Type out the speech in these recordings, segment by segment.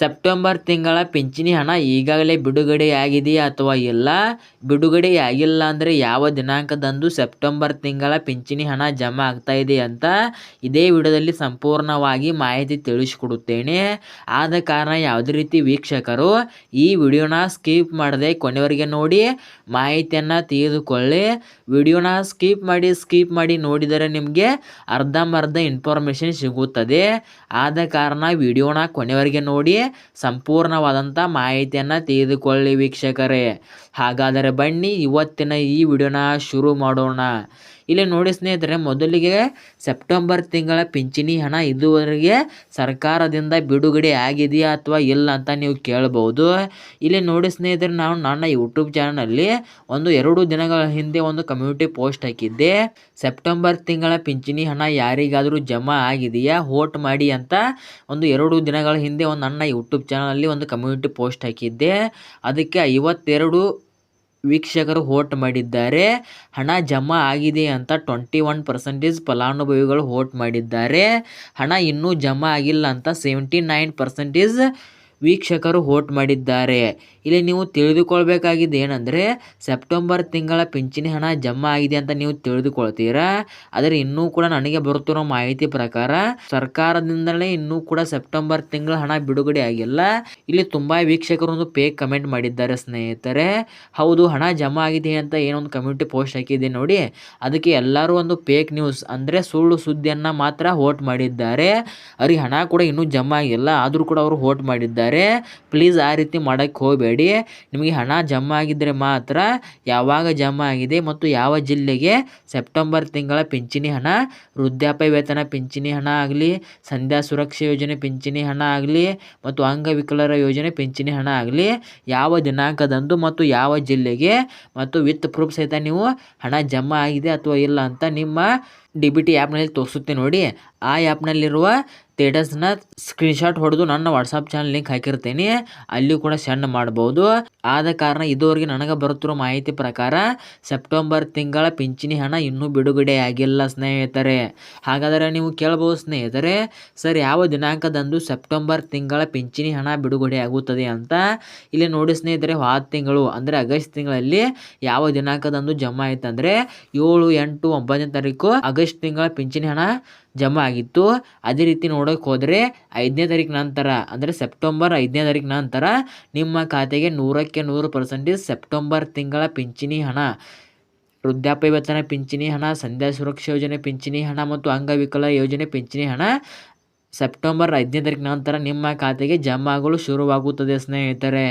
September ತಿಂಗಳ ಪಿಂಚಣಿ ಹಣ ಈಗಾಗಲೇ ಬಿಡುಗಡೆಯಾಗಿದೆಯೇ ಅಥವಾ ಇಲ್ಲ? ಬಿಡುಗಡೆಯಾಗಿಲ್ಲ ಅಂದರೆ ಯಾವ ದಿನಾಂಕದಂದು ಸೆಪ್ಟೆಂಬರ್ ತಿಂಗಳ ಪಿಂಚಣಿ ಹಣ ಜಮಾ ಇದೆ ಅಂತ ಇದೇ ವಿಡಿಯೋದಲ್ಲಿ ಸಂಪೂರ್ಣವಾಗಿ ಮಾಹಿತಿ ತಿಳಿಸಿಕೊಡುತ್ತೇನೆ. ಆದ ಕಾರಣ ಯಾವುದೇ ರೀತಿ ವೀಕ್ಷಕರು ಈ ವಿಡಿಯೋನ ಸ್ಕಿಪ್ ಮಾಡದೆ ಕೊನೆವರೆಗೆ ನೋಡಿ, ಮಾಹಿತಿಯನ್ನು ತೆಗೆದುಕೊಳ್ಳಿ. ವಿಡಿಯೋನ ಸ್ಕಿಪ್ ಮಾಡಿ ಸ್ಕಿಪ್ ಮಾಡಿ ನೋಡಿದರೆ ನಿಮಗೆ ಅರ್ಧಂಬರ್ಧ ಇನ್ಫಾರ್ಮೇಷನ್ ಸಿಗುತ್ತದೆ. ಆದ ಕಾರಣ ವಿಡಿಯೋನ ಕೊನೆವರೆಗೆ ನೋಡಿ ಸಂಪೂರ್ಣವಾದಂಥ ಮಾಹಿತಿಯನ್ನು ತಿಳಿದುಕೊಳ್ಳಿ ವೀಕ್ಷಕರೇ. ಹಾಗಾದರೆ ಬನ್ನಿ ಇವತ್ತಿನ ಈ ವಿಡಿಯೋನ ಶುರು ಮಾಡೋಣ. ಇಲ್ಲಿ ನೋಡಿ ಸ್ನೇಹಿತರೆ, ಮೊದಲಿಗೆ ಸೆಪ್ಟೆಂಬರ್ ತಿಂಗಳ ಪಿಂಚಣಿ ಹಣ ಇದುವರೆಗೆ ಸರ್ಕಾರದಿಂದ ಬಿಡುಗಡೆ ಆಗಿದೆಯಾ ಅಥವಾ ಇಲ್ಲ ಅಂತ ನೀವು ಕೇಳಬಹುದು ಇಲ್ಲಿ ನೋಡಿ ಸ್ನೇಹಿತರೆ, ನಾನು ನನ್ನ ಯೂಟ್ಯೂಬ್ ಚಾನಲ್ನಲ್ಲಿ ಒಂದು ಎರಡು ದಿನಗಳ ಹಿಂದೆ ಒಂದು ಕಮ್ಯುನಿಟಿ ಪೋಸ್ಟ್ ಹಾಕಿದ್ದೆ. ಸೆಪ್ಟೆಂಬರ್ ತಿಂಗಳ ಪಿಂಚಣಿ ಹಣ ಯಾರಿಗಾದರೂ ಜಮಾ ಆಗಿದೆಯಾ? ಹೋಟ್ ಮಾಡಿ ಅಂತ ಒಂದು ಎರಡು ದಿನಗಳ ಹಿಂದೆ ಒಂದು ನನ್ನ ಯೂಟ್ಯೂಬ್ ಚಾನಲಲ್ಲಿ ಒಂದು ಕಮ್ಯುನಿಟಿ ಪೋಸ್ಟ್ ಹಾಕಿದ್ದೆ. ಅದಕ್ಕೆ ಐವತ್ತೆರಡು ವೀಕ್ಷಕರು ವೋಟ್ ಮಾಡಿದ್ದಾರೆ. ಹಣ ಜಮಾ ಆಗಿದೆ ಅಂತ ಟ್ವೆಂಟಿ ಒನ್ ಪರ್ಸೆಂಟೇಜ್ ಫಲಾನುಭವಿಗಳು ವೋಟ್ ಮಾಡಿದ್ದಾರೆ. ಹಣ ಇನ್ನೂ ಜಮಾ ಆಗಿಲ್ಲ ಅಂತ ಸೆವೆಂಟಿ ನೈನ್ ಪರ್ಸೆಂಟೇಜ್ ವೀಕ್ಷಕರು ವೋಟ್ ಮಾಡಿದ್ದಾರೆ. ಇಲ್ಲಿ ನೀವು ತಿಳಿದುಕೊಳ್ಬೇಕಾಗಿದ್ದು ಏನಂದರೆ, ಸೆಪ್ಟೆಂಬರ್ ತಿಂಗಳ ಪಿಂಚಣಿ ಹಣ ಜಮಾ ಆಗಿದೆ ಅಂತ ನೀವು ತಿಳಿದುಕೊಳ್ತೀರಾ? ಆದರೆ ಇನ್ನೂ ಕೂಡ ನನಗೆ ಬರುತ್ತಿರೋ ಮಾಹಿತಿ ಪ್ರಕಾರ, ಸರ್ಕಾರದಿಂದಲೇ ಇನ್ನೂ ಕೂಡ ಸೆಪ್ಟೆಂಬರ್ ತಿಂಗಳ ಹಣ ಬಿಡುಗಡೆ ಆಗಿಲ್ಲ. ಇಲ್ಲಿ ತುಂಬಾ ವೀಕ್ಷಕರು ಒಂದು ಪೇಕ್ ಕಮೆಂಟ್ ಮಾಡಿದ್ದಾರೆ ಸ್ನೇಹಿತರೆ. ಹೌದು, ಹಣ ಜಮಾ ಆಗಿದೆ ಅಂತ ಏನೊಂದು ಕಮ್ಯುನಿಟಿ ಪೋಸ್ಟ್ ಹಾಕಿದೆ ನೋಡಿ. ಅದಕ್ಕೆ ಎಲ್ಲರೂ ಒಂದು ಪೇಕ್ ನ್ಯೂಸ್ ಅಂದರೆ ಸುಳ್ಳು ಸುದ್ದಿಯನ್ನು ಮಾತ್ರ ವೋಟ್ ಮಾಡಿದ್ದಾರೆ. ಅವ್ರಿಗೆ ಹಣ ಕೂಡ ಇನ್ನೂ ಜಮಾ ಆಗಿಲ್ಲ. ಆದರೂ ಕೂಡ ಅವರು ವೋಟ್ ಮಾಡಿದ್ದಾರೆ. ಪ್ಲೀಸ್ ಆ ರೀತಿ ಮಾಡೋಕ್ಕೆ ಹೋಗಬೇಡಿ. ನಿಮಗೆ ಹಣ ಜಮಾ ಆಗಿದ್ದರೆ ಮಾತ್ರ ಯಾವಾಗ ಜಮಾ ಆಗಿದೆ ಮತ್ತು ಯಾವ ಜಿಲ್ಲೆಗೆ ಸೆಪ್ಟೆಂಬರ್ ತಿಂಗಳ ಪಿಂಚಣಿ ಹಣ, ವೃದ್ಧಾಪ್ಯ ವೇತನ ಪಿಂಚಣಿ ಹಣ ಆಗಲಿ, ಸಂಧ್ಯಾ ಸುರಕ್ಷಾ ಯೋಜನೆ ಪಿಂಚಣಿ ಹಣ ಆಗಲಿ ಮತ್ತು ಅಂಗವಿಕಲರ ಯೋಜನೆ ಪಿಂಚಣಿ ಹಣ ಆಗಲಿ, ಯಾವ ದಿನಾಂಕದಂದು ಮತ್ತು ಯಾವ ಜಿಲ್ಲೆಗೆ ಮತ್ತು ವಿತ್ ಪ್ರೂಫ್ ಸಹಿತ ನೀವು ಹಣ ಜಮಾ ಆಗಿದೆ ಅಥವಾ ಇಲ್ಲ ಅಂತ ನಿಮ್ಮ ಡಿ ಬಿ ಟಿ ಆ್ಯಪ್ನಲ್ಲಿ ತೋರಿಸುತ್ತೆ ನೋಡಿ. ಆ ಆ್ಯಪ್ನಲ್ಲಿರುವ ಸ್ಟೇಟಸ್ನ ಸ್ಕ್ರೀನ್ಶಾಟ್ ಹೊಡೆದು ನನ್ನ ವಾಟ್ಸಪ್ ಚಾನಲ್ ಲಿಂಕ್ ಹಾಕಿರ್ತೀನಿ. ಅಲ್ಲಿ ಕೂಡ ಸೆಂಡ್ ಮಾಡ್ಬೋದು. ಆದ ಕಾರಣ ಇದುವರೆಗೆ ನನಗೆ ಬರುತ್ತಿರೋ ಮಾಹಿತಿ ಪ್ರಕಾರ ಸೆಪ್ಟೆಂಬರ್ ತಿಂಗಳ ಪಿಂಚಣಿ ಹಣ ಇನ್ನೂ ಬಿಡುಗಡೆ ಆಗಿಲ್ಲ ಸ್ನೇಹಿತರೆ. ಹಾಗಾದರೆ ನೀವು ಕೇಳಬಹುದು ಸ್ನೇಹಿತರೆ. ಸರ್, ಯಾವ ದಿನಾಂಕದಂದು ಸೆಪ್ಟೆಂಬರ್ ತಿಂಗಳ ಪಿಂಚಣಿ ಹಣ ಬಿಡುಗಡೆ ಆಗುತ್ತದೆ ಅಂತ? ಇಲ್ಲಿ ನೋಡಿ, ಸ್ನೇಹಿತರೆ ಆ ತಿಂಗಳು, ಅಂದರೆ ಆಗಸ್ಟ್ ತಿಂಗಳಲ್ಲಿ ಯಾವ ದಿನಾಂಕದಂದು ಜಮಾ ಆಯ್ತಂದರೆ ಏಳು ಎಂಟು ಒಂಬತ್ತನೇ ತಾರೀಕು ಆಗಸ್ಟ್ ತಿಂಗಳ ಪಿಂಚಣಿ ಹಣ ಜಮಾ ಆಗಿತ್ತು. ಅದೇ ರೀತಿ ನೋಡೋಕೆ ಹೋದರೆ ಐದನೇ ತಾರೀಕು ನಂತರ, ಅಂದರೆ ಸೆಪ್ಟೆಂಬರ್ ಐದನೇ ತಾರೀಕು ನಂತರ ನಿಮ್ಮ ಖಾತೆಗೆ ನೂರಕ್ಕೆ ನೂರು ಪರ್ಸೆಂಟೇಜ್ ಸೆಪ್ಟೆಂಬರ್ ತಿಂಗಳ ಪಿಂಚಣಿ ಹಣ. ವೃದ್ಧಾಪ್ಯ ವೇತನ ಪಿಂಚಣಿ ಹಣ, ಸಂಧ್ಯಾ ಸುರಕ್ಷಾ ಯೋಜನೆ ಪಿಂಚಣಿ ಹಣ ಮತ್ತು ಅಂಗವಿಕಲ ಯೋಜನೆ ಪಿಂಚಣಿ ಹಣ ಸೆಪ್ಟೆಂಬರ್ ಐದನೇ ತಾರೀಕು ನಂತರ ನಿಮ್ಮ ಖಾತೆಗೆ ಜಮಾ ಆಗಲು ಶುರುವಾಗುತ್ತದೆ ಸ್ನೇಹಿತರೆ.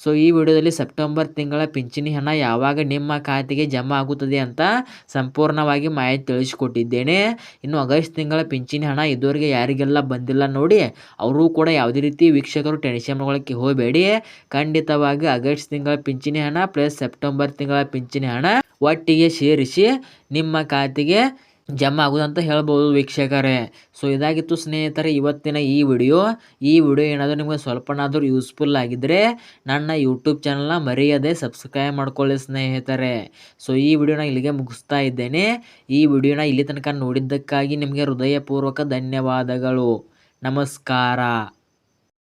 ಸೊ ಈ ವಿಡಿಯೋದಲ್ಲಿ ಸೆಪ್ಟೆಂಬರ್ ತಿಂಗಳ ಪಿಂಚಣಿ ಹಣ ಯಾವಾಗ ನಿಮ್ಮ ಖಾತೆಗೆ ಜಮಾ ಆಗುತ್ತದೆ ಅಂತ ಸಂಪೂರ್ಣವಾಗಿ ಮಾಹಿತಿ ತಿಳಿಸಿಕೊಟ್ಟಿದ್ದೇನೆ. ಇನ್ನು ಆಗಸ್ಟ್ ತಿಂಗಳ ಪಿಂಚಣಿ ಹಣ ಇದುವರೆಗೆ ಯಾರಿಗೆಲ್ಲ ಬಂದಿಲ್ಲ ನೋಡಿ, ಅವರೂ ಕೂಡ ಯಾವುದೇ ರೀತಿ ವೀಕ್ಷಕರು ಟೆನ್ಷನ್ ಮಾಡ್ಕೊಳ್ಳೋಕ್ಕೆ ಹೋಗಬೇಡಿ. ಖಂಡಿತವಾಗಿ ಆಗಸ್ಟ್ ತಿಂಗಳ ಪಿಂಚಣಿ ಹಣ ಪ್ಲಸ್ ಸೆಪ್ಟೆಂಬರ್ ತಿಂಗಳ ಪಿಂಚಣಿ ಹಣ ಒಟ್ಟಿಗೆ ಸೇರಿಸಿ ನಿಮ್ಮ ಖಾತೆಗೆ ಜಮಾ ಅಂತ ಹೇಳ್ಬೋದು ವೀಕ್ಷಕರೇ. ಸೊ ಇದಾಗಿತ್ತು ಸ್ನೇಹಿತರೆ, ಇವತ್ತಿನ ಈ ವಿಡಿಯೋ. ಈ ವಿಡಿಯೋ ಏನಾದರೂ ನಿಮಗೆ ಸ್ವಲ್ಪನಾದರೂ ಯೂಸ್ಫುಲ್ ಆಗಿದ್ದರೆ ನನ್ನ ಯೂಟ್ಯೂಬ್ ಚಾನಲ್ನ ಮರೆಯದೆ ಸಬ್ಸ್ಕ್ರೈಬ್ ಮಾಡ್ಕೊಳ್ಳಿ ಸ್ನೇಹಿತರೆ. ಸೊ ಈ ವಿಡಿಯೋನ ಇಲ್ಲಿಗೆ ಮುಗಿಸ್ತಾ ಇದ್ದೇನೆ. ಈ ವಿಡಿಯೋನ ಇಲ್ಲಿ ತನಕ ನೋಡಿದ್ದಕ್ಕಾಗಿ ನಿಮಗೆ ಹೃದಯಪೂರ್ವಕ ಧನ್ಯವಾದಗಳು. ನಮಸ್ಕಾರ.